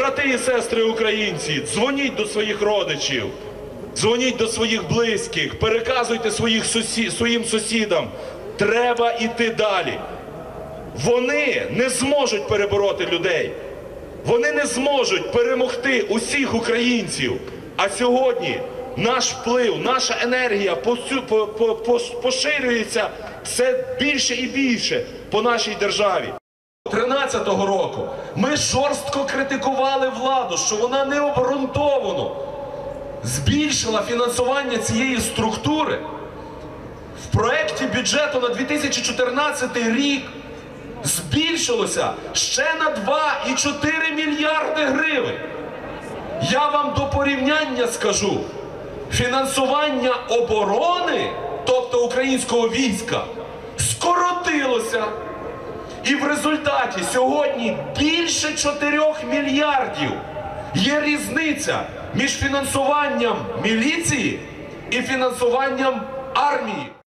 брати і сестри українці, дзвоніть до своїх родичів, дзвоніть до своїх близьких, переказуйте своїх сусі... своїм сусідам. Треба йти далі. Вони не зможуть перебороти людей. Вони не зможуть перемогти усіх українців. А сьогодні наш вплив, наша енергія поширюється все більше і більше по нашій державі. 13-го року ми жорстко критикували владу, що вона необґрунтовано збільшила фінансування цієї структури. В проєкті бюджету на 2014 рік збільшилося ще на 2,4 мільярди гривень. Я вам до порівняння скажу, фінансування оборони, тобто українського війська, скоротилося. І в результаті сьогодні більше 4 мільярдів є різниця між фінансуванням міліції і фінансуванням армії.